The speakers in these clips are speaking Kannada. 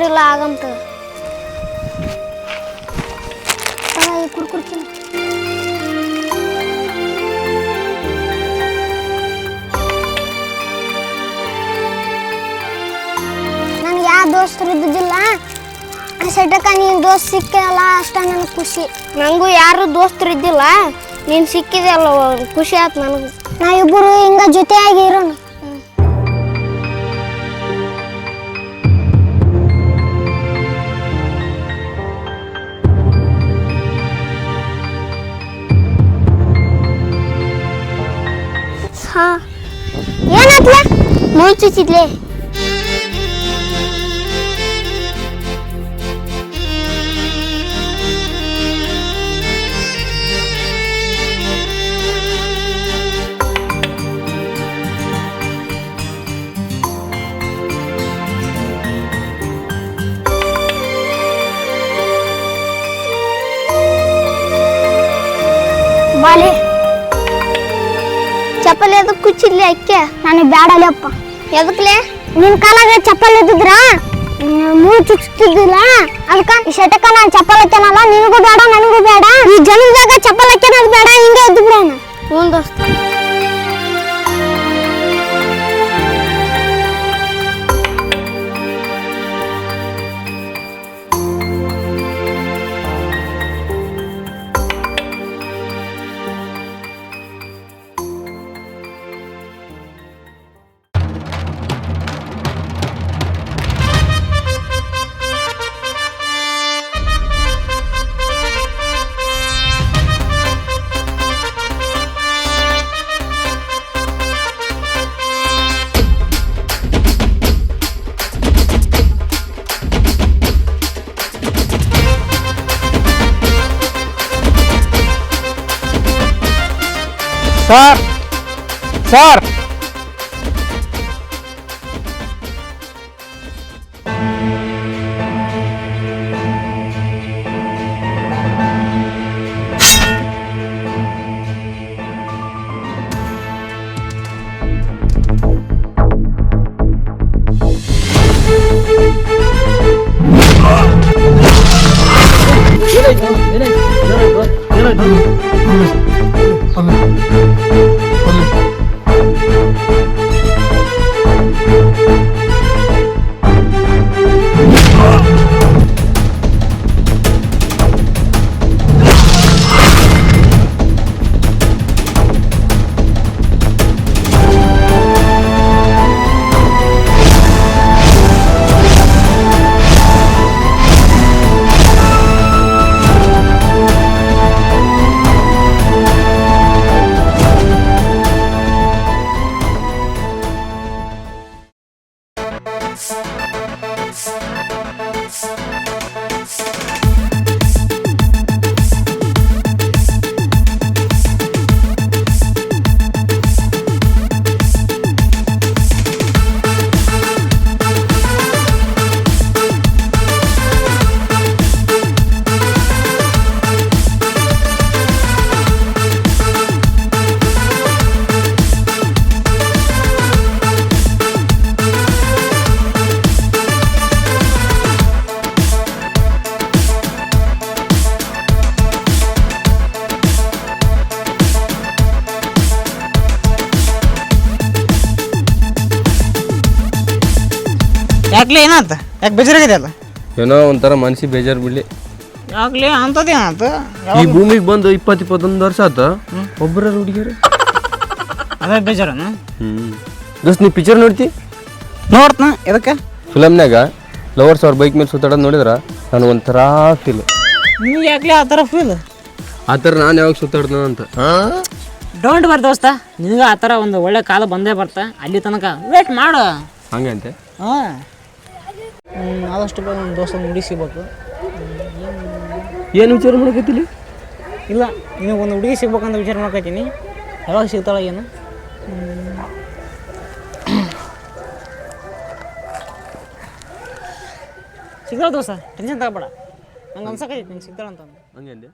ದೋಸ್ತರಿಲ್ಲ ಆಗಂತ. ಕುರ್ಕುರ್ತೀನಿ ನನಗೆ ಯಾವ ದೋಸ್ತರು ಇದ್ದಿದ್ದಿಲ್ಲ ಸೆಟಕ ನೀನು ದೋಸ್ತ್ ಸಿಕ್ಕಲ್ಲ ಅಷ್ಟ ನನಗೆ ಖುಷಿ. ನನಗೂ ಯಾರು ದೋಸ್ತರು ಇದ್ದಿಲ್ಲ, ನೀನ್ ಸಿಕ್ಕಿದೆ ಅಲ್ಲ, ಖುಷಿ ಆಯ್ತು ನನಗೂ. ಇಬ್ಬರು ಹಿಂಗ ಜೊತೆಯಾಗಿ ಇರೋಣ. ಹಾ. ಏನಾತ್ಲ ಮುಯ್ ಕುಚ್ಚಿದ್ಲೆ ಅಕ್ಕೆ. ನನಗೆ ಬೇಡಲ್ಲಪ್ಪ ಎದಕ್ಲೆ? ನಿನ್ ಕಾಲಾಗ ಚಪ್ಪಲ್ ಇದ್ದಿದ್ರ ಮೂರು ಚುಚ್ತಿದ್ದಿಲ್ಲ ಅದಕ್ಕ ಈ ಶಟಕ ನಾನು ಚಪ್ಪಲ್ ಹಾಕ್ಯಾನಲ್ಲ ನಿನಗೂ ಬೇಡ ನನಗೂ ಬೇಡ ಈ ಜನ್ಮದಾಗ ಚಪ್ಪಲ್ ಹಾಕ್ಯಾನದು ಬೇಡ ಹಿಂಗೆ ಎದ್ದು ಬಿಡೋಣ. ಹ್ಞೂ ದೋಸ್ತ. ಸರ್ ಸರ್ ಏನಾತ? ಯಾಕೆ ಬೇಜಾರಾಗಿದೆ ಅಲ್ಲ? ಏನೋ ಒಂಥರ ಮನ್ಸಿಗೆ ಬೇಜಾರು ಬಿಡ್ಲಿ. ಆಗ್ಲಿ ಅಂತದೇ ಏನಾತ ಈ ಭೂಮಿಗೆ ಬಂದು ಇಪ್ಪತ್ತು ಇಪ್ಪತ್ತೊಂದು ವರ್ಷ ಆತ ಒಬ್ಬರ ಹುಡುಗಿಯರು? ಅದೇ ಬೇಜಾರನ? ಹ್ಮ್. ದೋಸ್ತ್ ನೀ ಪಿಕ್ಚರ್ ನೋಡ್ತಿ? ನೋಡ್ತಾ ಎದಕ್ಕೆ? ಫಿಲಮ್ನಾಗ ಲವರ್ಸ್ ಅವ್ರ ಬೈಕ್ ಮೇಲೆ ಸುತ್ತಾಡೋದು ನೋಡಿದ್ರ? ನಾನು ಒಂಥರ ಫೀಲ್ ನಿಮ್ಗೆ ಯಾಕೆ ಆ ಥರ ಫೀಲ್ ಆ ಥರ ನಾನು ಯಾವಾಗ ಸುತ್ತಾಡ್ದ ಅಂತ. ಡೋಂಟ್ ಬರ್ ದೋಸ್ತ ನಿನಗೆ ಆ ಥರ ಒಂದು ಒಳ್ಳೆ ಕಾಲ ಬಂದೇ ಬರ್ತಾ ಅಲ್ಲಿ ತನಕ. ವೇಟ್ ಮಾಡು. ಹಂಗೆ ಅಂತೆ ಹಾಂ. ಆದಷ್ಟು ಬೇಗ ನಮ್ಮ ದೋಸ್ತ ಹುಡುಗಿ ಸಿಗ್ಬೇಕು. ಏನು ವಿಚಾರ ಮಾಡಕತ್ತಿಲಿ ಇಲ್ಲ ನಿನಗೆ ಒಂದು ಹುಡುಗಿ ಸಿಗ್ಬೇಕಂತ ವಿಚಾರ ಮಾಡ್ಕೊತೀನಿ ಯಾವಾಗ ಸಿಗ್ತಾಳೆ ಏನು? ಸಿಗ್ತಾಳ ದೋಸ್ತ ಟೆನ್ಷನ್ ತಗೋಬೇಡ. ನಂಗೆ ಅನ್ಸಕೈತಿ ನಿಂಗೆ ಸಿಗ್ತಾಳ ಅಂತ ಹಂಗೆ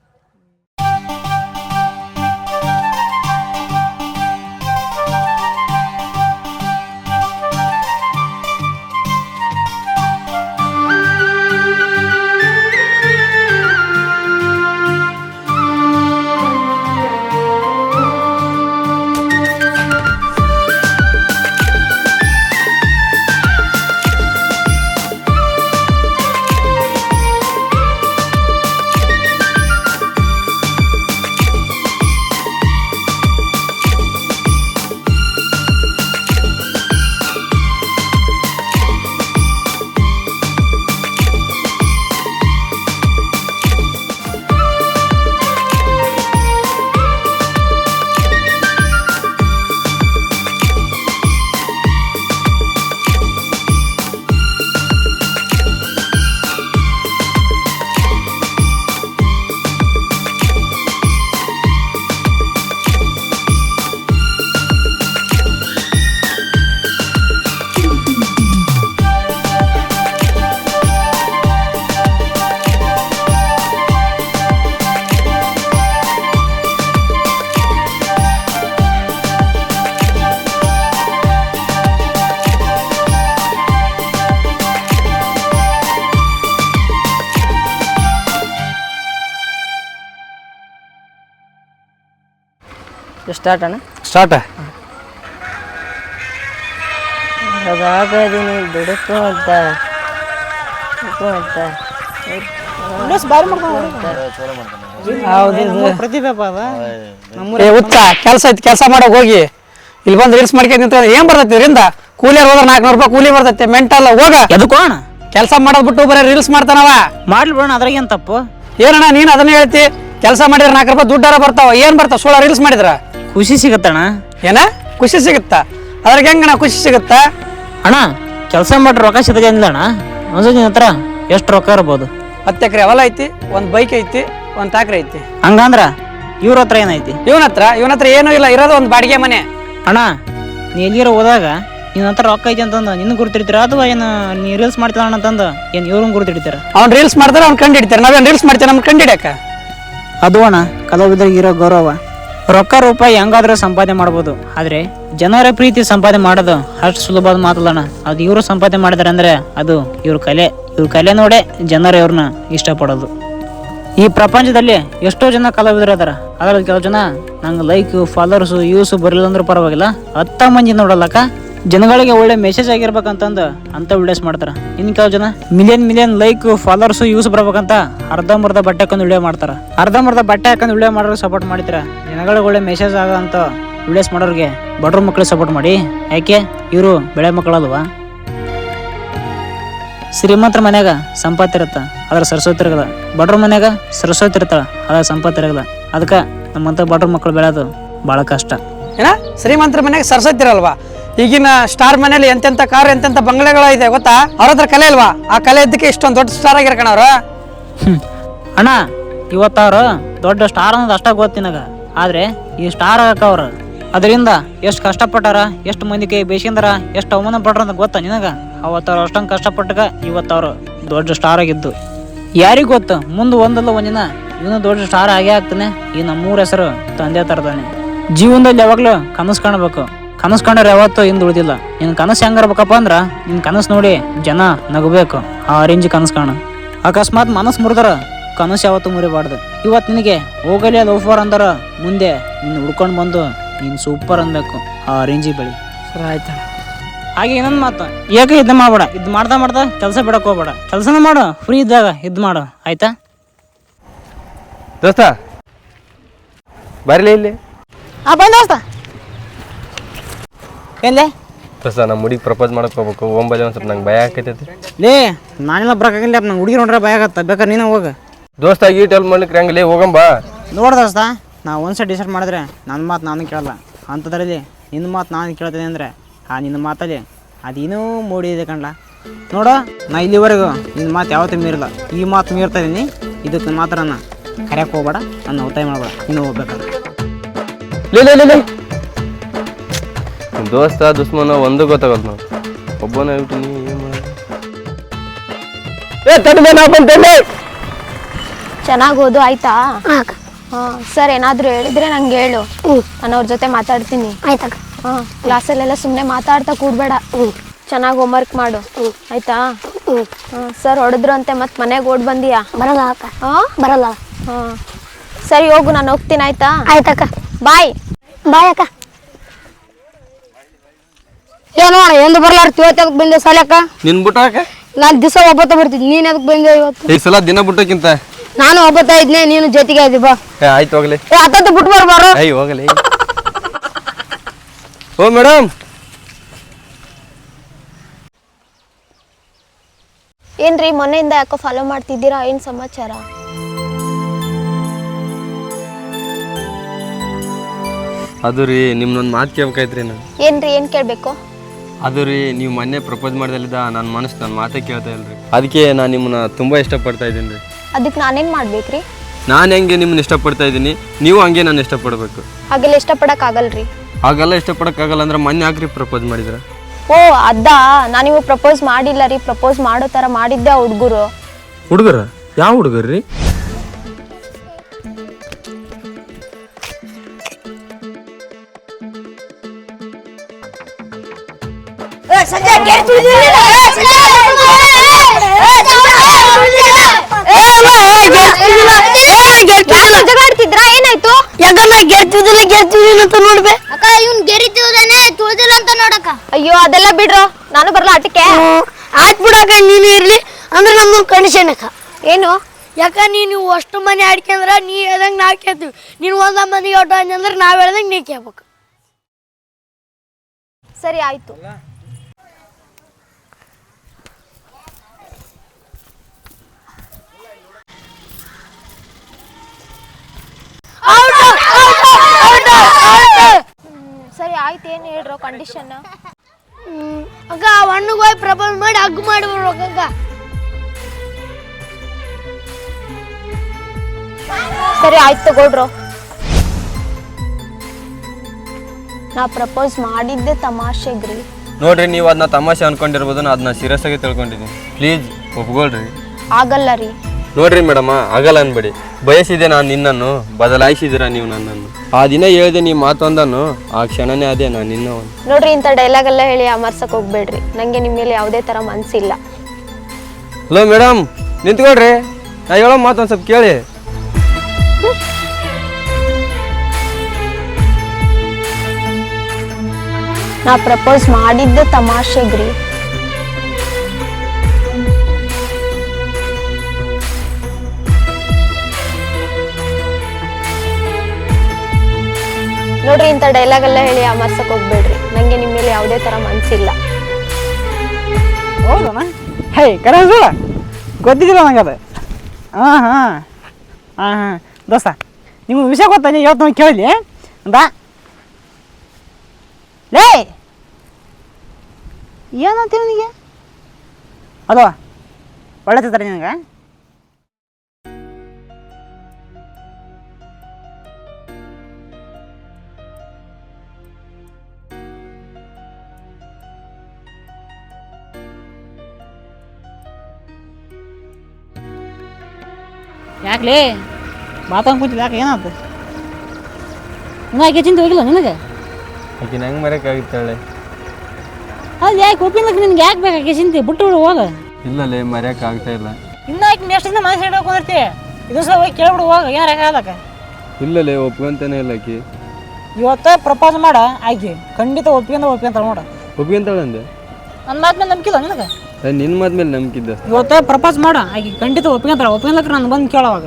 ಸ್ಟಾರ್ಟ್? ಅಣ್ಣ ಸ್ಟಾರ್ಟ್ ಅದಾಗದೀನಿ ಏ ಹುಚ್ಚ ಕೆಲಸ ಐತಿ ಕೆಲಸ ಮಾಡಕ್ ಹೋಗಿ. ಇಲ್ಲಿ ಬಂದು ರೀಲ್ಸ್ ಮಾಡ್ಕೊಂಡು ನಿಂತ ಏನ್ ಬರ್ತೈತಿ ಇದರಿಂದ ಕೂಲಿ ಹೋದ್ರೆ ನಾಲ್ಕುನೂರು ರೂಪಾಯಿ ಕೂಲಿ ಬರ್ತೈತಿ ಮೆಂಟಲ್ ಹೋಗ. ಎದಕ್ಕೋ ಅಣ್ಣ? ಕೆಲಸ ಮಾಡೋದ್ ಬಿಟ್ಟು ಬರೀ ರೀಲ್ಸ್ ಮಾಡ್ತಾನವ. ಮಾಡ್ಲಿ ಬಿಡೋಣ ಅದ್ರಾಗ ಏನು ತಪ್ಪು? ಏನಣ್ಣ ನೀನ್ ಅದನ್ನ ಹೇಳ್ತಿ? ಕೆಲಸ ಮಾಡಿದ್ರೆ ನಾಲ್ಕು ರೂಪಾಯಿ ದುಡ್ಡಾರ ಬರ್ತಾವ ಏನ್ ಬರ್ತಾವ? ಸುಳ್ಳ ರೀಲ್ಸ್ ಮಾಡಿದ್ರ? ಖುಷಿ ಸಿಗತ್ತಣ್ಣ? ಏನ? ಖುಷಿ ಸಿಗುತ್ತಾ? ಅದ್ರಾಗ ಹೆಂಗಣ್ಣ ಖುಷಿ ಸಿಗುತ್ತಾ? ಅಣ್ಣ ಕೆಲಸ ಮಾಡಿ ರೊಕ್ಕ ಇಲ್ಲ ಅಣ್ಣ. ಒಂದ್ಸತಿ ನಿನ್ನ ಹತ್ರ ಎಷ್ಟು ರೊಕ್ಕ ಇರ್ಬೋದು? ಹತ್ತು ಎಕರೆ ಹೊಲ ಐತಿ ಒಂದು ಬೈಕ್ ಐತಿ ಒಂದು ಟ್ಯಾಕ್ರಿ ಐತಿ. ಹಂಗಂದ್ರ ಇವ್ರ ಹತ್ರ ಏನೈತಿ? ಇವನ ಹತ್ರ ಇವನ ಹತ್ರ ಏನೂ ಇಲ್ಲ ಇರೋದು ಒಂದು ಬಾಡಿಗೆ ಮನೆ. ಅಣ್ಣ ನೀ ಎಲ್ಲಿರ ಹೋದಾಗ ನಿನ್ನ ಹತ್ರ ರೊಕ್ಕ ಐತಿ ಅಂತಂದು ನಿನ್ನ ಗುರ್ತಿಡ್ತೀರ ಅಥವಾ ಏನು ನೀ ರೀಲ್ಸ್ ಮಾಡ್ತೀರ ಅಂತಂದು ಏನು ಇವ್ರನ್ನ ಗುರ್ತಿಡ್ತೀರ ಅವ್ನು ರೀಲ್ಸ್ ಮಾಡ್ತಾರೆ ಅವ್ನು ಕಂಡು ಹಿಡಿತಾರೆ ನಾವೇನ್ ರೀಲ್ಸ್ ಮಾಡ್ತೀವಿ ನಮ್ಗೆ ಕಂಡು ಹಿಡಿಯಕ ಅದು ಅಣ್ಣ ಕಲಾವಿದರಿಗೆ ಇರೋ ಗೌರವ. ರೊಕ್ಕ ರೂಪಾಯಿ ಹೆಂಗಾದ್ರೂ ಸಂಪಾದನೆ ಮಾಡ್ಬೋದು. ಆದರೆ ಜನರ ಪ್ರೀತಿ ಸಂಪಾದನೆ ಮಾಡೋದು ಅಷ್ಟು ಸುಲಭದ ಮಾತಲ್ಲಣ್ಣ. ಅದು ಇವರು ಸಂಪಾದನೆ ಮಾಡಿದಾರೆ ಅಂದ್ರೆ ಅದು ಇವ್ರ ಕಲೆ. ಇವ್ರ ಕಲೆ ನೋಡೇ ಜನರು ಇವ್ರನ್ನ ಇಷ್ಟಪಡೋದು. ಈ ಪ್ರಪಂಚದಲ್ಲಿ ಎಷ್ಟೋ ಜನ ಕಲಾವಿದರು ಅದಾರ ಅದ್ರಲ್ಲಿ ಕೆಲವು ಜನ ನಂಗೆ ಲೈಕ್ ಫಾಲೋವರ್ಸು ಯೂಸ್ ಬರಲಿಲ್ಲ ಅಂದ್ರೂ ಪರವಾಗಿಲ್ಲ. ಹತ್ತ ಮಂದಿ ನೋಡಲ್ಲಕ್ಕ? ಜನಗಳಿಗೆ ಒಳ್ಳೆ ಮೆಸೇಜ್ ಆಗಿರ್ಬೇಕಂತಂದು ಅಂತ ವಿಡಿಯೋಸ್ ಮಾಡ್ತಾರ. ಇನ್ ಕೆಲವು ಜನ million million like followers views ಬರ್ಬೇಕಂತ ಅರ್ಧಂಬರ್ಧ ಬಟ್ಟೆ ಹಾಕೊಂಡು ವಿಡಿಯೋ ಮಾಡ್ತಾರ. ಅರ್ಧಂಬರ್ಧ ಬಟ್ಟೆ ಹಾಕೊಂಡು ವಿಡಿಯೋ ಮಾಡೋರಿಗೆ ಸಪೋರ್ಟ್ ಮಾಡಿದ್ರ ಜನಗಳಿಗೆ ಒಳ್ಳೆ ಮೆಸೇಜ್ ಆಗಂತ ವಿಡಿಯೋಸ್ ಮಾಡೋರಿಗೆ ಬಡ್ರ ಮಕ್ಳಿಗೆ ಸಪೋರ್ಟ್ ಮಾಡಿ. ಯಾಕೆ? ಇವರು ಬೆಳೆ ಮಕ್ಕಳಲ್ವಾ? ಶ್ರೀಮಂತರ ಮನ್ಯಾಗ ಸಂಪತ್ತು ಇರುತ್ತ ಅದ್ರ ಸರಸ್ವತಿ ಇರಲ್ಲ ಬಡ್ರ ಮನ್ಯಾಗ ಸರಸ್ವತಿ ಇರ್ತಾಳ ಅದ್ರ ಸಂಪತ್ತು ಇರಲ್ಲ ಅದಕ್ಕೆ ನಮ್ಮಂತ ಬಡ್ರ ಮಕ್ಕಳು ಬೆಳೆಯೋದು ಭಾಳ ಕಷ್ಟ. ಏನ? ಶ್ರೀಮಂತರ ಮನೆಗೆ ಸರಸ್ವತಿ ಇರಲ್ವಾ? ಈಗಿನ ಸ್ಟಾರ್ ಮನೇಲಿ ಎಂತೆಂತ ಕಾರ್ ಎಂತೆಂತ ಬಂಗಲೆಗಳ ಇದೆ ಗೊತ್ತಾ? ಅವ್ರ ಹತ್ರ ಕಲೆ ಅಲ್ವಾ? ಆ ಕಲೆ ಇದ್ದಕ್ಕೆ ಇಷ್ಟೊಂದು ದೊಡ್ಡ ಸ್ಟಾರ್ ಆಗಿರ್ಕಣ ಅವ್ರು ಹ್ಮ್. ಅಣ್ಣ ಇವತ್ತವ್ರು ದೊಡ್ಡ ಸ್ಟಾರ್ ಅನ್ನೋದು ಅಷ್ಟ ಗೊತ್ತಿನಾಗ ಆದ್ರೆ ಈ ಸ್ಟಾರ್ ಆಗಕ್ಕವ್ರು ಅದರಿಂದ ಎಷ್ಟು ಕಷ್ಟಪಟ್ಟಾರ, ಎಷ್ಟು ಮಂದಿ ಕೈ ಬೇಸಿಂದಾರ ಎಷ್ಟು ಅವಮಾನ ಪಟ್ರ ಅಂತ ಗೊತ್ತಾ ನಿನಗ? ಅವತ್ತವ್ರು ಅಷ್ಟೊಂದು ಕಷ್ಟಪಟ್ಟಾಗ ಇವತ್ತವ್ರು ದೊಡ್ಡ ಸ್ಟಾರ್ ಆಗಿದ್ದು. ಯಾರಿಗೆ ಗೊತ್ತು? ಮುಂದೆ ಒಂದಲ್ಲ ಒಂದಿನ ಇವನು ದೊಡ್ಡ ಸ್ಟಾರ್ ಆಗೇ ಆಗ್ತಾನೆ. ಈ ನಮ್ಮೂರ ಹೆಸರು ತಂದೆ ತರ್ತಾನೆ ಜೀವನದಲ್ಲಿ ಯಾವಾಗಲೂ ಕನಸು ಕಾಣಬೇಕು. ಕನಸು ಕಂಡ್ರೆ ಯಾವತ್ತೂ ಹಿಂದೆ ಉಳಿದಿಲ್ಲ. ನಿನ್ ಕನಸು ಹೆಂಗಿರ್ಬೇಕಪ್ಪ ಅಂದ್ರ ನಿನ್ನ ಕನಸು ನೋಡಿ ಜನ ನಗಬೇಕು. ಆ ರೇಂಜ್ ಕನಸು ಕಾಣ. ಅಕಸ್ಮಾತ್ ಮನಸ್ಸು ಮುರಿದ್ರ ಕನಸು ಯಾವತ್ತು ಮುರಿಬಾರ್ದು. ಇವತ್ತು ನಿನಗೆ ಹೋಗಲಿ ಲವ್ ಓಫರ್ ಅಂದರ ಮುಂದೆ ನಿನ್ನ ಹುಡ್ಕೊಂಡು ಬಂದು ನೀನು ಸೂಪರ್ ಅನ್ಬೇಕು ಆ ರೇಂಜಿ ಬೆಳಿ. ಸರ್ ಆಯ್ತು. ಹಾಗೆ ಇನ್ನೊಂದು ಮಾತು. ಏಕೆ ಇದು ಮಾಡಬೇಡ? ಇದು ಮಾಡ್ತಾ ಮಾಡ್ತಾ ಕೆಲಸ ಬಿಡಕ್ಕೆ ಹೋಗ್ಬೇಡ. ಕೆಲಸನ ಮಾಡು ಫ್ರೀ ಇದ್ದಾಗ ಇದು ಮಾಡು. ಆಯ್ತಾ? ದೋಸ್ತ ಬರಲಿ ಇಲ್ಲಿ. ಆ ಬಂದ ದೋಸ್ತ. ಏನ್ಲೇ ಪ್ರಸ ನಮ್ಮ ಹುಡುಗಿ ಪ್ರಪೋಸ್ ಮಾಡಕ್ ಹೋಗ್ಬೇಕು. ಒಂಬಲ್ಲಿ ಒಂದು ಸ್ವಲ್ಪ ನಂಗೆ ಭಯ ಆಕೈತೈತಿ. ಲೇ ನಾನೆಲ್ಲ ಬರಕಾಗಿಲ್ಲ ನಂಗೆ ಹುಡುಗಿ ನೋಡ್ರೆ ಭಯ ಆಗತ್ತ. ಬೇಕಾರೆ ನೀನು ಹೋಗ. ದೋಸ್ತ ಈ ಟೆಲ್ ಮಾಡ್ಲಿಕ್ಕೆ ಹೆಂಗಲೇ ಹೋಗಂಬ ನೋಡ್ದ ದೋಸ್ತ ನಾ ಒಂದ್ಸಲ ಡಿಸೈಡ್ ಮಾಡಿದ್ರೆ ನನ್ನ ಮಾತು ನಾನು ಕೇಳಲ್ಲ. ಅಂಥದ್ರಲ್ಲಿ ನಿನ್ನ ಮಾತು ನಾನು ಕೇಳ್ತೀನಿ ಅಂದರೆ ಆ ನಿನ್ನ ಮಾತಲ್ಲಿ ಅದೇನೂ ಮೂಡಿ ಇದೆ ಕಣ್ಲ. ನೋಡು ನಾ ಇಲ್ಲಿವರೆಗೂ ನಿನ್ನ ಮಾತು ಯಾವತ್ತೂ ಮೀರಲ್ಲ. ಈ ಮಾತು ಮೀರ್ತಾ ಇದೀನಿ ಇದಕ್ಕೆ ಮಾತ್ರ ನಾನು ಕರೆಯಕ್ಕೆ ಹೋಗ್ಬೇಡ ನನ್ನ ಒತ್ತಾಯ ಮಾಡಬೇಡ. ನೀನು ಹೋಗ್ಬೇಕಾದ್ರೆ. ಲೇ ಲೇ, ಲೇ ಲೇ. ದೋಸ್ತ ದುಶ್ಮನ ಒಂದು ಗೊತ್ತಾಗಲ್ಲ ನಾವು ಒಬ್ಬನ ಹೇಳ್ತೀನಿ ಏನು ಮಾಡೋದು ಏ ಚೆನ್ನಾಗಿ ಓದು ಆಯ್ತಾ? ಹಾ ಸರ್ ಏನಾದ್ರು ಹೇಳಿದ್ರೆ ನಂಗೆ ಹೇಳು. ನಾನು ಅವ್ರ ಜೊತೆ ಮಾತಾಡ್ತೀನಿ. ಹಾ ಕ್ಲಾಸಲ್ಲೆಲ್ಲ ಸುಮ್ಮನೆ ಮಾತಾಡ್ತಾ ಕೂಡ್ಬೇಡ. ಚೆನ್ನಾಗಿ ಹೋಮ್ವರ್ಕ್ ಮಾಡು. ಆಯ್ತಾ? ಹಾಂ ಸರ್ ಹೊಡೆದ್ರು ಅಂತೆ ಮತ್ತೆ ಮನೆಗೆ ಓಡ್ ಬಂದಿಯಾ? ಬರಲ್ಲ ಅಕ್ಕ ಹಾಂ? ಬರಲ್ಲ. ಹಾಂ. ಸರಿ ಹೋಗು ನಾನು ಹೋಗ್ತೀನಿ ಆಯ್ತಾ? ಆಯ್ತಕ್ಕ. ಬಾಯ್. ಬಾಯ್ ಅಕ್ಕ ಏನೋ ಅಣ್ಣ ಎಂದು ಬರ್ಲಾರ ಇವತ್ತು ಬಂದೆ ಸಾಲಕ್ಕ ನಿನ್ ಬಿಟ್ಟಾಕ ನಾನು ದಿವಸ ಒಬ್ಬತ್ತ ಬರ್ತಿದ್ದೆ ನೀನ್ ಅದಕ್ಕೆ ಬಂದೆ ಇವತ್ತು? ಈ ಸಲ ದಿನ ಬಿಟ್ಟಕ್ಕಿಂತ? ನಾನು ಒಬ್ಬತ್ತ ಇದ್ನೆ ನೀನು ಜೊತೆಗೆ ಆಯ್ತು ಬಾ. ಏ ಆಯ್ತು ಹೋಗ್ಲಿ. ಏ ಹತ್ತತ್ತು ಬಿಟ್ಟು ಬರ್ಬಾರು ಹೋಗಲಿ. ಓ ಮೇಡಮ್ ಏನ್ರಿ ಮೊನ್ನೆಯಿಂದ ಯಾಕೋ ಫಾಲೋ ಮಾಡ್ತಿದ್ದೀರಾ? ಏನ್ ಸಮಾಚಾರ? ಅದು ರೀ ನಿಮ್ನೊಂದು ಮಾತು ಕೇಳ್ಬೇಕಾಯ್ತ್ರಿ ನಾನು. ಏನ್ರಿ ಏನ್ ಕೇಳಬೇಕು? ಅದು ರೀ ನೀವು ಮೊನ್ನೆ ಪ್ರಪೋಸ್ ಮಾಡ್ದಲ್ಲಿದ್ದ ನನ್ನ ಮನಸ್ಸು ನನ್ನ ಮಾತೇ ಕೇಳ್ತಾ ಇಲ್ರಿ. ಅದಕ್ಕೆ ನಾನು ನಿಮ್ಮನ್ನ ತುಂಬ ಇಷ್ಟಪಡ್ತಾ ಇದ್ದೀನಿ ರೀ. ಅದಕ್ಕೆ ನಾನೇನು ಮಾಡ್ಬೇಕ್ರಿ ನಾನು ಹೆಂಗೆ ನಿಮ್ಮನ್ನ ಇಷ್ಟಪಡ್ತಾ ಇದ್ದೀನಿ ನೀವು ಹಂಗೆ ನಾನು ಇಷ್ಟಪಡಬೇಕು. ಹಾಗೆಲ್ಲ ಇಷ್ಟಪಡೋಕ್ಕಾಗಲ್ರಿ ಹಾಗೆಲ್ಲ ಇಷ್ಟಪಡೋಕ್ಕಾಗಲ್ಲ ಅಂದ್ರೆ ಮೊನ್ನೆ ಯಾಕ್ರಿ ಪ್ರಪೋಸ್ ಮಾಡಿದ್ರೆ ಓ ಅದ? ನೀವು ಪ್ರಪೋಸ್ ಮಾಡಿಲ್ಲ ರೀ ಪ್ರಪೋಸ್ ಮಾಡೋ ಥರ ಮಾಡಿದ್ದೆ ಹುಡುಗರು. ಹುಡುಗರ? ಯಾವ ಹುಡುಗರು ರೀ ಜಗಳಾಡ್ತಿದ್ರಾ ಏನಾಯ್ತು ಯಾಕಂದ್ರೆ ಗೆಲ್ತಿದ್ದಿಲ್ಲ ಗೆಲ್ತಿದ್ದೀನಿ ಅಂತ ನೋಡ್ಬೆ ಅಕ್ಕ ಇವ್ನ್ ಗೆರಿತಿದ್ದಾನೆ ತುಳಿದಿಲ್ಲ ಅಂತ ನೋಡಕ್ಕ ಅಯ್ಯೋ ಅದೆಲ್ಲ ಬಿಡ್ರೋ. ನಾನು ಬರಲ್ಲ ಆಟಕ್ಕೆ? ಆಯ್ತು ಬಿಡಕ್ಕ ನೀನು ಇರ್ಲಿ. ಅಂದ್ರೆ ನಮ್ಮ ಕಂಡೀಷನ್ ಅಕ್ಕ ಏನು? ಯಾಕ ನೀನು ಅಷ್ಟು ಮನೆ ಆಡ್ಕೊಂಡ್ರ ನೀ ಹೇಳ್ದಂಗ ನಾವ್ ಕೇಳ್ತೀವಿ. ನೀನು ಒಂದ ಮನೆಗೆ ಒಟ್ಟು ಅಂದ್ರೆ ನಾವ್ ಹೇಳ್ದಂಗ ನೀ ಕೇಳ್ಬೇಕು. ಸರಿ ಆಯ್ತು. ಸರಿ ಆಯ್ತು ಏನು ಹೇಳ್ರೋ ಕಂಡೀಷನ್ ಅಕ್ಕ ಹಣ್ಣುಗ್ ಹೋಗಿ ಪ್ರಪೋಸ್ ಮಾಡಿ ಹಗ್ ಮಾಡಿ ಬರ್ಬೇಕಕ್ಕ ಸರಿ ಆಯ್ತು ತಗೊಳ್ರು. ನಾ ಪ್ರಪೋಸ್ ಮಾಡಿದ್ದೆ ತಮಾಷೆಗ್ರಿ ನೋಡ್ರಿ ನೀವು ಅದನ್ನ ತಮಾಷೆ ಅನ್ಕೊಂಡಿರ್ಬೋದು ನಾ ಅದನ್ನ ಸೀರಿಯಸ್ ಆಗಿ ತಿಳ್ಕೊಂಡಿದ್ದೀನಿ ಪ್ಲೀಸ್ ಒಪ್ಕೊಳ್ರಿ ಆಗಲ್ಲ ರೀ. ನೋಡ್ರಿ ಮೇಡಮ್ ಆಗಲ್ಲ ಅನ್ಬೇಡಿ. ಬಯಸಿದೆ ನಾನು ನಿನ್ನನ್ನು ಬದಲಾಯಿಸಿದಿರ ನೀವು ನನ್ನನ್ನು. ಆ ದಿನ ಹೇಳಿದೆ ನೀವು ಮಾತೊಂದನ್ನು ಆ ಕ್ಷಣನೇ ಅದೇ ನಾನು ನಿನ್ನ ನೋಡ್ರಿ ಇಂಥ ಡೈಲಾಗ್ ಎಲ್ಲ ಹೇಳಿ ಅಮರ್ಸಕ್ ಹೋಗ್ಬೇಡ್ರಿ. ನಂಗೆ ನಿಮ್ಮ ಮೇಲೆ ಯಾವುದೇ ತರ ಮನ್ಸಿಲ್ಲ. Hello madam ನಿಂತ್ಕೊಳ್ರಿ. ನಾ ಹೇಳೋ ಮಾತು ಒಂದು ಸ್ವಲ್ಪ ಕೇಳಿ. ನಾ ಪ್ರಪೋಸ್ ಮಾಡಿದ್ದೆ ತಮಾಷೆಗ್ರಿ. ನೋಡ್ರಿ ಇಂಥ ಡೈಲಾಗ್ ಎಲ್ಲ ಹೇಳಿ ಅಮರ್ಸಕ್ ಹೋಗ್ಬೇಡ್ರಿ. ನಂಗೆ ನಿಮ್ಮ ಮೇಲೆ ಯಾವುದೇ ತರ ಮನ್ಸಿಲ್ಲ. ಹೌದಣ್ಣ? ಹೇ ಕರಸು ಗೊತ್ತಿದ್ದಿಲ್ಲ ನಂಗೆ ಅದು. ಹಾಂ ಹಾಂ. ಹಾಂ ಹಾಂ. ದೋಸ್ತ, ನಿಮ್ಗೆ ವಿಷಯ ಗೊತ್ತಾ ಇವತ್ತು ನಾವು ಕೇಳಿ. ಅಂತ ಲೇ! ಏನಂತೀವಿ ನಿನಗೆ ಅದು ಒಳ್ಳೆ ನಿನಗೆ? ಯಾಕ್ಲೇ? ಮಾತಾಡ್ ಕೂತಿಲ್ಲ ಯಾಕೆ ಏನಾಯ್ತು ಇನ್ನೂ ಆಕೆ ಚಿಂತೆ ಹೋಗಿಲ್ಲ ನಿನಗೆ? ಆಕೆ ನಂಗೆ ಮರೆಯೋಕ್ಕಾಗಿತ್ತಾಳೆ ಅದು ಯಾಕೆ ಒಪ್ಪಿಲ್ಲಕ್ಕೆ ನಿನಗೆ ಯಾಕೆ ಬೇಕು ಆಕೆ ಚಿಂತೆ? ಬಿಟ್ಟು ಬಿಡು ಹೋಗ. ಇಲ್ಲಲೇ ಮರೆಯೋಕ್ಕಾಗ್ತಾ ಇಲ್ಲ. ಇನ್ನು ಆಕೆ ನೆಕ್ಸ್ಟ್ ದಿನ ಮನಸ್ಸು ಹಿಡ್ಕೊಂಡು ಕುಂದಿರ್ತಿ. ಇದು ಸಲ ಹೋಗಿ ಕೇಳ್ಬಿಡು ಹೋಗ. ಏನಾರ ಇಲ್ಲ ಇಲ್ಲಲೇ ಒಪ್ಕೊಂತಾನೆ ಇಲ್ಲ ಆಕಿ. ಇವತ್ತ ಪ್ರಪೋಸ್ ಮಾಡ ಆಕೆ. ಖಂಡಿತ ಒಪ್ಕೊಂಡ ಅಂತ ನೋಡ ಒಪ್ಕೊಂತಾಳೆ ಅಂದೆ ನನ್ನ ಮಾತು ಮೇಲೆ ನಂಬಿಕಿಲ್ಲ ನಿನಗೆ? ನಿನ್ನ ಮದ್ಮೇಲೆ ಮೇಲೆ ನಂಬಿಕಿದ್ದ. ಇವತ್ತ ಪ್ರಪೋಸ್ ಮಾಡ. ಆಕೆ ಖಂಡಿತ ಒಪ್ಕೊಂತಾರ ಒಪ್ಕೊಂಡ್ಲಕ್ಕ ನಾನು ಬಂದು ಕೇಳೋವಾಗ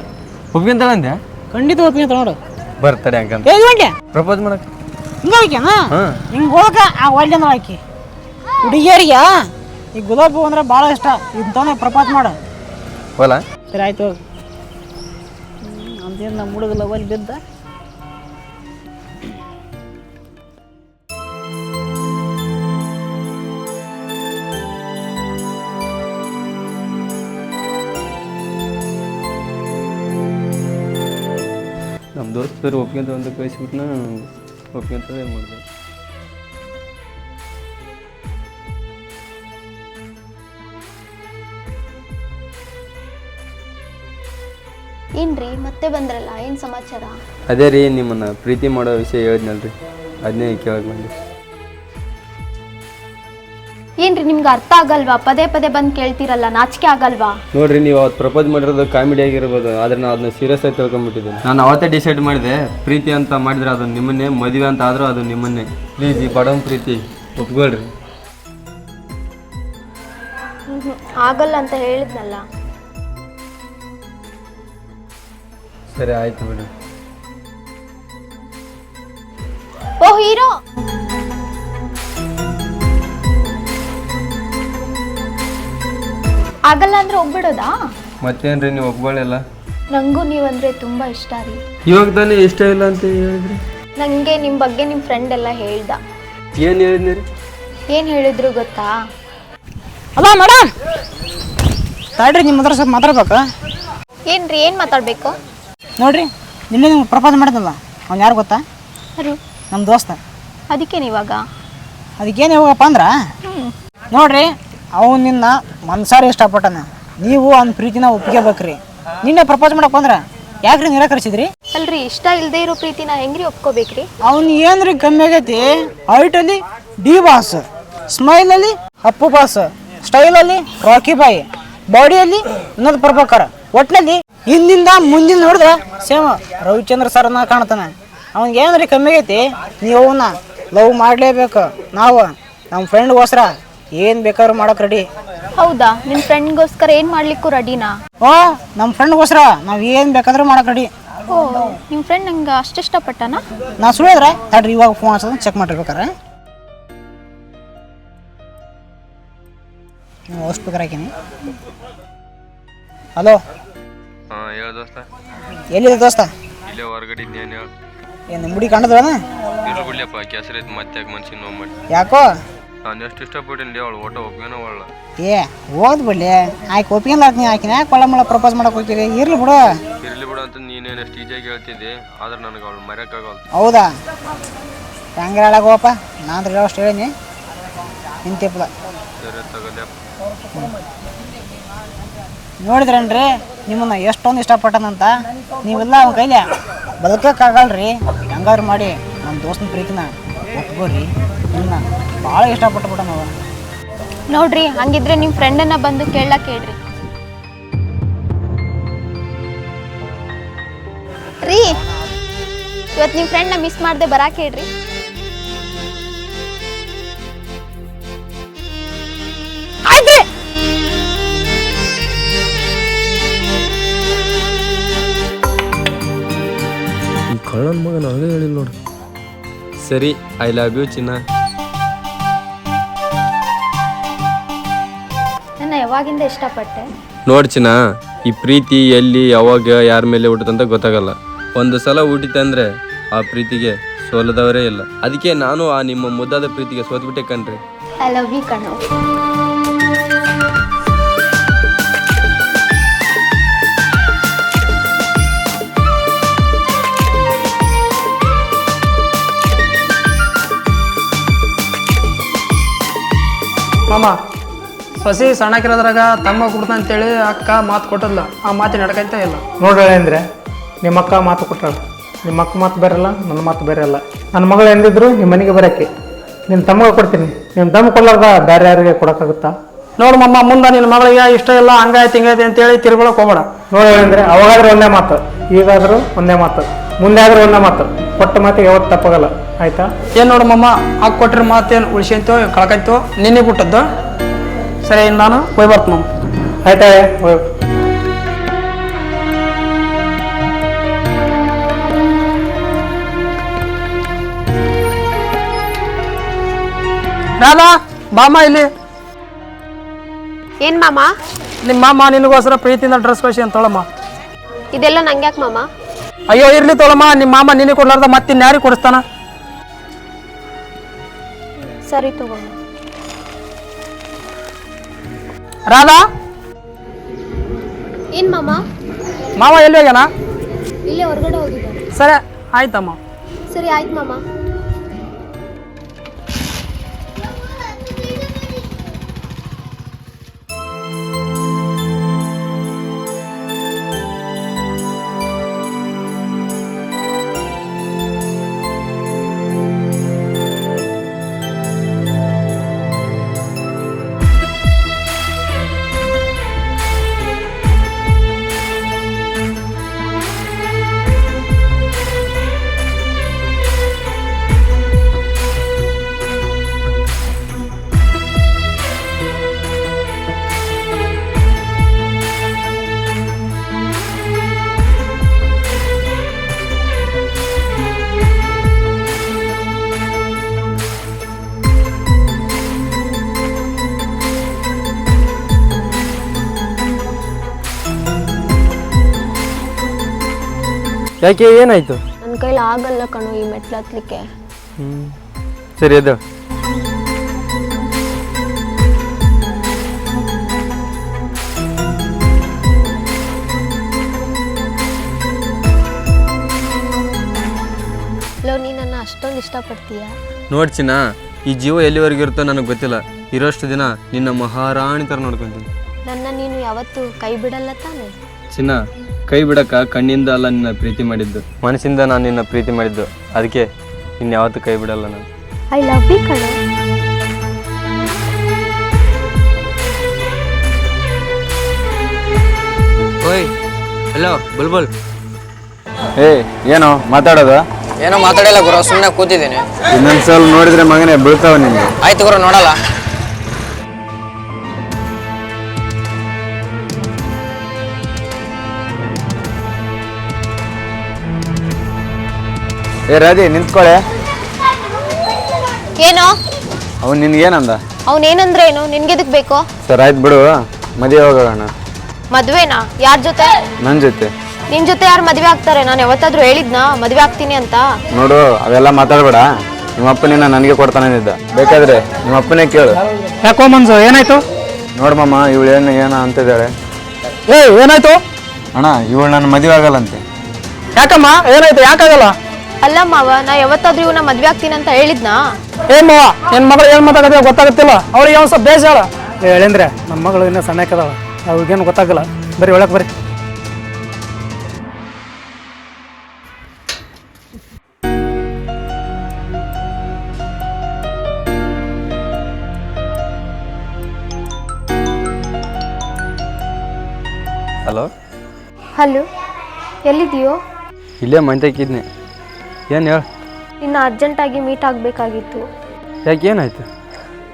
ಒಪ್ಕೊಂತಾಳ ಅಂದೆ ಖಂಡಿತ ಒಪ್ಕೊಂತ ನೋಡು. ಬರ್ತಾರೆ ಹಂಗಂತ. ಏ ಗಂಟೆ ಪ್ರಪೋಸ್ ಹಿಂಗ ಆಕೆನಾ ಹಾಂ. ಹಿಂಗೆ ಹೋಗಕ ಆ ಒಳ್ಳೆ ಆಕಿ. ಹುಡುಗಿಯರಿಗೆ ಈ ಗುಲಾಬಿ ಹೂ ಅಂದ್ರೆ ಭಾಳ ಇಷ್ಟ. ಇಂಥವನ್ನ ಪ್ರಪೋಸ್ ಮಾಡ. ಹೋಲ? ಸರಿ ಆಯ್ತು ಅಂತೇನು ನಮ್ಮ ಹುಡುಗ ಲವಲ್ಲಿ ಬಿದ್ದ. ನಮ್ಮ ಒಪ್ಕೊಂತ ಒಪ್ಕೊಂತ ಕಳಿಸ್ಬಿಟ್ಟು ಕಳಿಸ್ಬಿಟ್ನ? ಒಪ್ಕೊಂತದೇ ಮಾಡಿದೆ? ಏನ್ರಿ ಮತ್ತೆ ಬಂದ್ರಲ್ಲ ಏನು ಸಮಾಚಾರ? ಅದೇ ರೀ ನಿಮ್ಮನ್ನ ಪ್ರೀತಿ ಮಾಡೋ ವಿಷಯ ಹೇಳಿದ್ನಲ್ರಿ. ಅದನ್ನೇ ಕೇಳಕ್ ಬಂದೆ. ಏನ್ರಿ ನಿಮ್ಗೆ ಅರ್ಥ ಆಗಲ್ವಾ? ಪದೇ ಪದೇ ಬಂದು ಕೇಳ್ತಿರಲ್ಲ ನಾಚಿಕೆ ಆಗಲ್ವಾ? ನೋಡ್ರಿ ನೀವು ಅವತ್ತು ಪ್ರಪೋಸ್ ಮಾಡಿರೋದು ಕಾಮಿಡಿ ಆಗಿರ್ಬೋದು ಆದ್ರೆ ನಾನು ಅದನ್ನ ಸೀರಿಯಸ್ ಆಗಿ ತಿಳ್ಕೊಂಡ್ಬಿಟ್ಟಿದ್ದೀನಿ ನಾನು ಅವತ್ತೇ ಡಿಸೈಡ್ ಮಾಡಿದೆ ಪ್ರೀತಿ ಅಂತ ಮಾಡಿದ್ರೆ ಅದು ನಿಮ್ಮನ್ನೇ ಮದುವೆ ಅಂತ ಆದರೂ ಅದು ನಿಮ್ಮನ್ನೇ. ಪ್ಲೀಸ್ ಈ ಬಡವನ್ ಪ್ರೀತಿ ಒಪ್ಕೊಳ್ರಿ. ಆಗಲ್ಲ ಅಂತ ಹೇಳಿದ್ನಲ್ಲ. ಸರಿ ಆಯ್ತು ಬಿಡಿ. ಓ ಹೀರೋ! ಆಗಲ್ಲ ಅಂದ್ರೆ ಹೋಗ್ಬಿಡೋದಾ? ಮತ್ತೇನ್ರಿ ನೀವು ಒಬ್ಬಳೆಲ್ಲ ನಂಗೂ ನೀವಂದ್ರೆ ತುಂಬಾ ಇಷ್ಟ ರೀ. ಇವಾಗ ತಾನೇ ಇಷ್ಟ ಇಲ್ಲ ಅಂತ ಹೇಳಿದ್ರಿ? ನನಗೆ ನಿಮ್ಮ ಬಗ್ಗೆ ನಿಮ್ಮ ಫ್ರೆಂಡ್ ಎಲ್ಲ ಹೇಳ್ದ. ಏನು ಹೇಳಿದ್ರಿ? ಏನ್ ಹೇಳಿದ್ರು ಗೊತ್ತಾ? ಅಲ್ಲ ಮೇಡಮ್ ತಾಡ್ರಿ ನಿಮ್ಮ ಹತ್ರ ಸ್ವಲ್ಪ ಮಾತಾಡ್ಬೇಕು. ಏನ್ರಿ ಏನು ಮಾತಾಡಬೇಕು? ನೋಡ್ರಿ ನಿನ್ನೆ ನಿಮ್ಗೆ ಪ್ರಪೋಸ್ ಮಾಡಿದ್ನಲ್ಲ ಅವ್ನು ಯಾರು ಗೊತ್ತಾ? ಯಾರು? ನಮ್ಮ ದೋಸ್ತ. ಅದಕ್ಕೇನು ಇವಾಗ ಅದಕ್ಕೇನು ಇವಾಗಪ್ಪ ಅಂದ್ರೆ? ನೋಡ್ರಿ ಅವ್ನು ನಿನ್ನ ಮನ್ಸಾರ ಇಷ್ಟಪಟ್ಟನ. ನೀವು ಅವ್ನ ಪ್ರೀತಿನ ಒಪ್ಕೋಬೇಕ್ರಿ ನಿನ್ನೆ ಪ್ರಪೋಸ್ ಮಾಡಕ್ ಬಂದ್ರ? ಯಾಕ್ರಿ ನಿರಾಕರಿಸಿದ್ರಿ? ಅಲ್ರಿ ಇಷ್ಟ ಇಲ್ಲದೆ ಇರೋ ಪ್ರೀತಿನ ಹೆಂಗ್ರಿ ಒಪ್ಕೋಬೇಕ್ರಿ? ಅವ್ನು ಏನ್ರಿ ಕಮ್ಮಿ ಆಗೈತಿ? ಅಲ್ಲಿ ಡಿ ಬಾಸ್ ಸ್ಮೈಲಲ್ಲಿ ಅಪ್ಪು ಬಾಸ್ ಸ್ಟೈಲಲ್ಲಿ ರಾಕಿ ಬಾಯಿ ಬಾಡಿಯಲ್ಲಿ ವಿನೋದ್ ಪ್ರಭಾಕರ್. ಒಟ್ನಲ್ಲಿ ಹಿಂದಿಂದ ಮುಂದಿನ ನೋಡಿದ್ರೆ ಸೇಮ್ ರವಿಚಂದ್ರ ಸರ್ನ ಕಾಣ್ತಾನೆ. ಅವ್ನಿಗೆ ಏನ್ರಿ ಕಮ್ಮಿ ಆಗೈತಿ? ನೀವು ಅವನ್ನ ಲವ್ ಮಾಡಲೇಬೇಕು. ನಾವು ನಮ್ಮ ಫ್ರೆಂಡ್ಗೋಸ್ಕರ ಏನು ಬೇಕಾದ್ರೂ ಮಾಡಕ್ ರೆಡಿ ಹೌದಾ? ನಿಮ್ ಫ್ರೆಂಡ್ಗೋಸ್ಕರ ಏನು ಮಾಡ್ಲಿಕ್ಕೂ ರೆಡಿನಾ ಓ ನಮ್ಮ ಫ್ರೆಂಡ್ಗೋಸ್ಕರ ನಾವು ಏನು ಬೇಕಾದ್ರೂ ಮಾಡಕ್ ರೆಡಿ ಓ ನಿಮ್ಮ ಫ್ರೆಂಡ್ ನಂಗೆ ಅಷ್ಟು ಇಷ್ಟಪಟ್ಟನ? ನಾ ಸುಳಿದ್ರೆ ತಡ್ರಿ ಇವಾಗ ಫೋನ್ ಹಚ್ಚೋದು ಚೆಕ್ ಮಾಡಿರ್ಬೇಕಾರೆ ಅಷ್ಟು ಬೇಕಾರೆ ಹಾಕೀನಿ. ಹಲೋ ಹಾಂ ಹೇಳ ದೋಸ್ತ. ಎಲ್ಲಿದೆ ದೋಸ್ತ? ಇಲ್ಲೇ ಹೊರಗಡೆ ಇದ್ದೇನು ಏನು ಮುಡಿ ಕೆಸರೈತೆ ಮತ್ತೆ ಯಾಕೆ ಮನ್ಸಿಗೆ ನೋವು ಮಾಡಿ. ಯಾಕೋ? ನಾನು ಎಷ್ಟು ಇಷ್ಟಪಟ್ಟಿನಿ ಅವಳು ಒಟ್ಟು ಒಪ್ಪಿಗೆನ ಅವಳು ಏ ಓದ್ ಬಿಡ್ಲಿ. ಆಯ್ಕೆ ಒಪ್ಪಿಗೆಲ್ಲ ನೀ ಆಕಿನ ಕೊಳ ಮಳ ಪ್ರಪೋಸ್ ಮಾಡಕ್ ಹೋಗ್ತೀರಿ. ಇರ್ಲಿ ಬಿಡು. ಇರ್ಲಿ ಬಿಡು ಅಂತ ನೀನೇನು ಎಷ್ಟು ಈಜಿಯಾಗಿ ಹೇಳ್ತಿದ್ದೆ ಆದ್ರೆ ನನಗೆ ಅವಳು ಮರೆಯಕ್ಕಾಗಲ್ಲ ಹೌದಾ? ಹೆಂಗೆ ಹೇಳಾಗೋಪ್ಪ ನಾನು ಅಷ್ಟು ಹೇಳೀನಿ. ನಿಂತಿಪ್ಪದ ಸರಿ ತಗೋದ್ಯಪ್ಪ ನೋಡಿದ್ರೇನ್ರಿ ನಿಮ್ಮನ್ನ ಎಷ್ಟೊಂದು ಇಷ್ಟಪಟ್ಟನಂತ. ನೀವೆಲ್ಲ ಅವನ ಕೈಲಿ ಬದುಕಕ್ಕಾಗಲ್ರಿ. ಹೆಂಗಾರು ಮಾಡಿ ನಮ್ಮ ದೋಸ್ತನ ಪ್ರೀತಿನ ಒಪ್ಕೋರಿ. ಇಲ್ಲ. ಭಾಳ ಇಷ್ಟಪಟ್ಟು ನಾವು. ನೋಡ್ರಿ ಹಂಗಿದ್ರೆ ನಿಮ್ಮ ಫ್ರೆಂಡನ್ನ ಬಂದು ಕೇಳಕ್ ಹೇಳ್ರಿ. ರೀ ಇವತ್ತು ನಿಮ್ಮ ಫ್ರೆಂಡ್ನ ಮಿಸ್ ಮಾಡದೆ ಬರಾಕ್ ಹೇಳ್ರಿ. ಈ ಕಳ್ಳನ ಮಗ ನಾವೇ ಹೇಳಿಲ್ಲ ನೋಡು ಸರಿ ಐ ಲವ್ ಯು ಚಿನ್ನ. ನನ್ನ ಯಾವಾಗಿಂದ ಇಷ್ಟಪಟ್ಟೆ? ನೋಡ್ ಚಿನ್ನ ಈ ಪ್ರೀತಿ ಎಲ್ಲಿ ಯಾವಾಗ ಯಾರ ಮೇಲೆ ಹುಟ್ಟುತ್ತಂತ ಗೊತ್ತಾಗಲ್ಲ. ಒಂದು ಸಲ ಹುಟ್ಟಿತಂದ್ರೆ ಆ ಪ್ರೀತಿಗೆ ಸೋಲದವರೇ ಇಲ್ಲ. ಅದಕ್ಕೆ ನಾನು ಆ ನಿಮ್ಮ ಮುದ್ದಾದ ಪ್ರೀತಿಗೆ ಸೋತ್ಬಿಟ್ಟೆ ಕಣ್ರಿ. ಐ ಲವ್ ಯು ಕಣೋ. ಮಾಮ ಸಸಿ ಸಣ್ಣಕಿರೋದ್ರಾಗ ತಮ್ಮ ಕುಡ್ತ ಅಂತೇಳಿ ಅಕ್ಕ ಮಾತು ಕೊಟ್ಟದ್ಲ. ಆ ಮಾತು ನಡ್ಕಂತ ಇಲ್ಲ. ನೋಡ್ರಿ ಅಂದ್ರೆ ನಿಮ್ಮ ಅಕ್ಕ ಮಾತು ಕೊಟ್ಟಳು. ನಿಮ್ಮ ಅಕ್ಕ ಮಾತು ಬೇರೆಲ್ಲ ನನ್ನ ಮಾತು ಬೇರೆ ಅಲ್ಲ. ನನ್ನ ಮಗಳು ಎಂದಿದ್ರು ನಿಮ್ಮ ಮನೆಗೆ ಬರೋಕ್ಕೆ. ನಿನ್ನ ತಮ್ಮಗೆ ಕೊಡ್ತೀನಿ. ನಿಮ್ಮ ತಮ್ಮ ಕೊಡ್ಲಾರ್ದ ಬೇರೆ ಯಾರಿಗೆ ಕೊಡೋಕ್ಕಾಗುತ್ತಾ? ನೋಡು ಮಮ್ಮ ಮುಂದೆ ನಿನ್ನ ಮಗಳಿಗೆ ಇಷ್ಟ ಇಲ್ಲ ಹಂಗಾಯ್ತು ಹಿಂಗಾಯ್ತು ಅಂತೇಳಿ ತಿರ್ಗೊಳಕ್ ಹೋಗ್ಬೇಡ. ನೋಡಿ ಅಂದ್ರೆ ಅವಾಗಾದ್ರೂ ಒಂದೇ ಮಾತು. ಈಗಾದರೂ ಒಂದೇ ಮಾತು. ಮುಂದೆ ಆದ್ರೂ ಒಂದ ಮಾತು. ಕೊಟ್ಟ ಮಾತಿಗೆ ಯಾವತ್ತು ತಪ್ಪಾಗಲ್ಲ. ಆಯ್ತಾ? ಏನು ನೋಡಮ್ಮಮ್ಮ ಮಮ್ಮ ಕೊಟ್ಟಿರ ಮಾತೇನು ಉಳಿಸ್ಯಂತೋ ಕಳ್ಕೈತೋ ನಿನ್ನೆ ಬಿಟ್ಟದ್ದು. ಸರಿ ನಾನು ಹೋಗಿ ಬರ್ತೀನಿ ಮಮ್ಮ ಆಯ್ತಾ? ಹೋಗ್. ರಾಧಾ ಬಾಮ ಇಲ್ಲಿ. ಏನ್ ಮಾಮ? ನಿಮ್ಮ ಮಾಮ ನಿನಗೋಸ್ಕರ ಪ್ರೀತಿಯಿಂದ ಡ್ರೆಸ್ ಕಳಿಸಿ ಅಂತ ಹೇಳಮ್ಮ ಇದೆಲ್ಲ ನಂಗ್ಯಾಕ್ ಮಾಮ? ಅಯ್ಯೋ ಇರ್ಲಿ ತೋಳಮ್ಮ ನಿಮ್ಮ ಮಾಮ ನಿನಗೆ ಕೊಡ್ಲಾರ್ದ ಮತ್ತೆ ಇನ್ಯಾರಿಗೆ ಕೊಡಿಸ್ತಾನ? ಸರಿ ತಗೊಂಡು ರಾಧಾ? ಏನ್ ಮಾಮ? ಮಾವ ಎಲ್ಲಿ ಹೋಗ್ಯಾನ? ಇಲ್ಲೇ ಹೊರಗಡೆ ಹೋಗಿದ್ದಾನೆ. ಸರಿ ಆಯ್ತಮ್ಮ. ಸರಿ ಆಯ್ತು ಮಾಮ. ಯಾಕೆ ಏನಾಯ್ತು? ನನ್ನ ಕೈಲಿ ಆಗಲ್ಲ ಕಣೋ ಈ ಮೆಟ್ಲು ಹತ್ಲಿಕ್ಕೆ. ಹ್ಮ್. ಸರಿ ಅದು ಲೋ ನೀ ನನ್ನ ಅಷ್ಟೊಂದು ಇಷ್ಟಪಡ್ತೀಯಾ? ನೋಡ್ ಚಿನ್ನ ಈ ಜೀವ ಎಲ್ಲಿವರೆಗೂ ಇರುತ್ತೋ ನನಗೆ ಗೊತ್ತಿಲ್ಲ. ಇರೋಷ್ಟು ದಿನ ನಿನ್ನ ಮಹಾರಾಣಿ ಥರ ನೋಡ್ಕೊಂತೀನಿ. ನನ್ನ ನೀನು ಯಾವತ್ತೂ ಕೈ ಬಿಡಲ್ಲ ತಾನೆ? ಚಿನ್ನ ಕೈ ಬಿಡಕ ಕಣ್ಣಿಂದ ಅಲ್ಲ ನಿನ್ನ ಪ್ರೀತಿ ಮಾಡಿದ್ದು. ಮನಸ್ಸಿಂದ ನಾನು ನಿನ್ನ ಪ್ರೀತಿ ಮಾಡಿದ್ದು. ಅದಕ್ಕೆ ನಿನ್ನ ಯಾವತ್ತೂ ಕೈ ಬಿಡಲ್ಲ ನಾನು. ಐ ಲವ್ ಯು ಕಣ. ಓಯ್ ಹಲೋ ಬುಲ್ಬುಲ್. ಏ ಏನೋ ಮಾತಾಡೋದು? ಏನೋ ಮಾತಾಡಿಲ್ಲ ಗುರು ಸುಮ್ಮನೆ ಕೂತಿದ್ದೀನಿ. ಇನ್ನೊಂದ್ಸಲ ನೋಡಿದ್ರೆ ಮಗನೇ ಬೀಳ್ತಾವ ನಿನ್ಗೆ ಆಯ್ತು ಗುರು ನೋಡಲ್ಲ. ಏ ರಾಧಿ ನಿಂತ್ಕೊಳೆ. ಏನು? ಅವ್ನು ನಿನ್ಗೇನಂದ? ಅವನೇನಂದ್ರೆ ಏನು ನಿನ್ಗೆದಕ್ ಬೇಕು? ಸರ್ ಆಯ್ತು ಬಿಡು. ಮದುವೆ ಹೋಗೋಣ ಮದ್ವೆನಾ? ಯಾರ ಜೊತೆ? ನನ್ನ ಜೊತೆ. ನಿನ್ ಜೊತೆ ಯಾರು ಮದ್ವೆ ಆಗ್ತಾರೆ? ನಾನು ಯಾವತ್ತಾದ್ರೂ ಹೇಳಿದ್ನಾ? ಮದ್ವೆ ಆಗ್ತೀನಿ ಅಂತ? ನೋಡು ಅವೆಲ್ಲ ಮಾತಾಡಬೇಡ. ನಿಮ್ಮಪ್ಪನಿನ್ನ ನನಗೆ ಕೊಡ್ತಾನಿದ್ದ ಬೇಕಾದ್ರೆ ನಿಮ್ಮಪ್ಪನೇ ಕೇಳು. ಯಾಕೋ ಮನ್ಸು ಏನಾಯ್ತು? ನೋಡು ಮಾಮ ಇವಳು ಏನು ಏನ ಅಂತಿದ್ದಾಳೆ. ಏ ಏನಾಯ್ತು? ಅಣ್ಣ ಇವಳು ನನ್ನ ಮದುವೆ ಆಗಲ್ಲಂತೆ. ಯಾಕಮ್ಮ ಏನಾಯ್ತು? ಯಾಕಾಗಲ್ಲ? ಅಲ್ಲ ಮಾವ ನಾ ಯಾವತ್ತಾದ್ರೂ ಇವನ ಮದ್ವೆ ಆಗ್ತೀನಿ ಅಂತ ಹೇಳಿದ್ನಾ? ಏನ್ ಮಾವ ನಿನ್ ಮಗಳು ಏನ್ ಮಾತಾಡೋದು ಗೊತ್ತಾಗುತ್ತಿಲ್ಲ. ಅವ್ರಿಗೆ ಯಾವ ಸ್ವಲ್ಪ ಬೇಜಾಳ ಹೇಳ ಹೇಳಂದ್ರೆ ನಮ್ಮ ಮಗಳು ಇನ್ನೂ ಸಣ್ಣಕ್ಕದಾವ ಅವ್ರಿಗೇನು ಗೊತ್ತಾಗಲ್ಲ. ಬರೀ ಒಳಗೆ ಬರೀ ಹಲೋ? ಹಲೋ ಎಲ್ಲಿದೆಯೋ ಇಲ್ಲೇ ಮಂತಕ್ಕಿದ್ನೆ ಏನು ಹೇಳ? ಇನ್ನು ಅರ್ಜೆಂಟಾಗಿ ಮೀಟ್ ಆಗಬೇಕಾಗಿತ್ತು. ಯಾಕೆ ಏನಾಯ್ತು?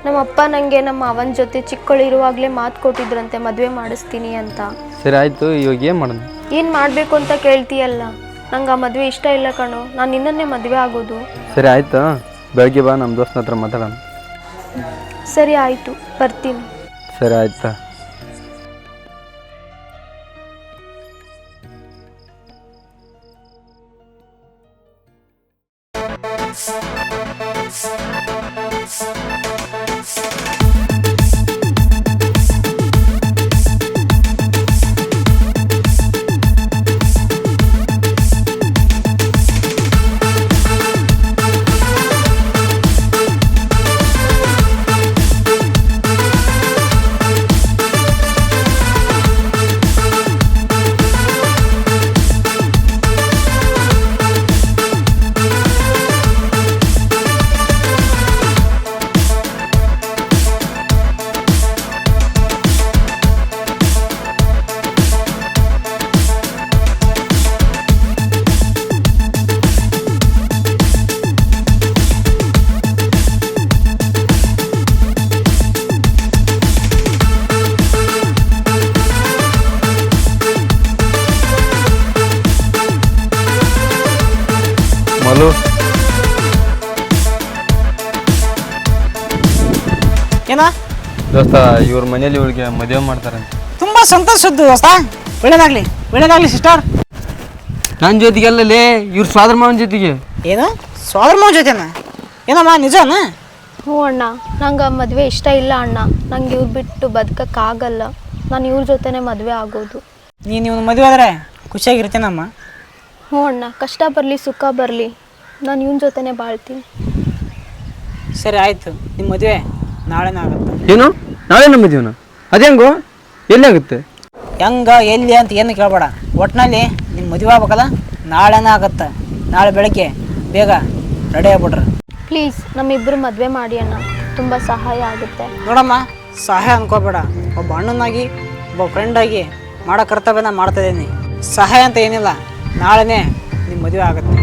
ನಮ್ಮ ಅಪ್ಪ ನನಗೆ ನಮ್ಮ ಅವನ ಜೊತೆ ಚಿಕ್ಕಳಿರುವಾಗಲೇ ಮಾತು ಕೊಟ್ಟಿದ್ರಂತೆ ಮದುವೆ ಮಾಡಿಸ್ತೀನಿ ಅಂತ. ಸರಿ ಆಯಿತು ಇವಾಗ ಏನು ಮಾಡೋಣ ಏನು ಮಾಡಬೇಕು ಅಂತ ಕೇಳ್ತೀಯಲ್ಲ? ನಂಗೆ ಆ ಮದುವೆ ಇಷ್ಟ ಇಲ್ಲ ಕಣೋ ನಾನು ನಿನ್ನನ್ನೇ ಮದುವೆ ಆಗೋದು. ಸರಿ ಆಯಿತು ಬೆಳಗ್ಗೆ ಬಾ ನಮ್ಮ ದೋಸ್ತನ ಹತ್ರ ಮಾತಾಡೋಣ. ಸರಿ ಆಯಿತು ಬರ್ತೀನಿ. ಸರಿ ಆಯ್ತಾ ಮಲು ಏನ? ದೋಸ್ತ ಇವ್ರ ಮನೇಲಿ ಇವಳಿಗೆ ಮದುವೆ ಮಾಡ್ತಾರಂತೆ. ತುಂಬಾ ಸಂತೋಷ ಸುದ್ದಿ ದೋಸ್ತ. ಒಳ್ಳೇದಾಗ್ಲಿ ಒಳ್ಳೇದಾಗ್ಲಿ ಸಿಸ್ಟರ್ ನನ್ನ ಜೊತೆಗೆಲ್ಲಲೇ ಇವ್ರ ಸ್ವಾದ್ರ ಮಾವನ ಜೊತೆಗೆ. ಏನು? ಸ್ವಾದರ್ ಮಾವನ ಜೊತೆನ? ಏನಮ್ಮ ನಿಜನಾ? ಹ್ಞೂ ಅಣ್ಣ ನಂಗೆ ಮದುವೆ ಇಷ್ಟ ಇಲ್ಲ ಅಣ್ಣ. ನಂಗೆ ಇವ್ರು ಬಿಟ್ಟು ಬದುಕಕ್ಕಾಗಲ್ಲ. ನಾನು ಇವ್ರ ಜೊತೆನೇ ಮದುವೆ ಆಗೋದು. ನೀನು ಇವ್ನ ಮದುವೆ ಆದ್ರೆ ಖುಷಿಯಾಗಿರ್ತೀನಮ್ಮ. ಹ್ಞೂ ಅಣ್ಣ ಕಷ್ಟ ಬರಲಿ ಸುಖ ಬರಲಿ. ನಾನು ಇವನ ಜೊತೆನೇ ಬಾಳ್ತೀನಿ. ಸರಿ ಆಯಿತು. ನಿಮ್ಮ ಮದುವೆ ನಾಳೆನೇ ಆಗುತ್ತೆ. ಏನು? ನಾಳೆ ನಮ್ಮ ಮದುವೆನ? ಅದೇಂಗೋ? ಎಲ್ಲಾಗುತ್ತೆ ಹೆಂಗ ಎಲ್ಲಿ ಅಂತ ಏನು ಕೇಳಬೇಡ. ಒಟ್ಟಿನಲ್ಲಿ ನಿಮ್ಮ ಮದುವೆ ಆಗ್ಬೇಕಲ್ಲ? ನಾಳೆನೇ ಆಗುತ್ತೆ. ನಾಳೆ ಬೆಳಗ್ಗೆ ಬೇಗ ರೆಡಿ ಆಗ್ಬಿಡ್ರಿ. ಪ್ಲೀಸ್ ನಮ್ಮಿಬ್ಬರು ಮದುವೆ ಮಾಡಿ ಅಣ್ಣ. ತುಂಬ ಸಹಾಯ ಆಗುತ್ತೆ. ನೋಡಮ್ಮ ಸಹಾಯ ಅನ್ಕೋಬೇಡ. ಒಬ್ಬ ಅಣ್ಣನಾಗಿ ಒಬ್ಬ ಫ್ರೆಂಡಾಗಿ ಮಾಡೋ ಕರ್ತವ್ಯನ ಮಾಡ್ತಾ ಇದ್ದೀನಿ ಸಹಾಯ ಅಂತ ಏನಿಲ್ಲ. ನಾಳೆನೇ ನಿಮ್ಮ ಮದುವೆ ಆಗುತ್ತೆ.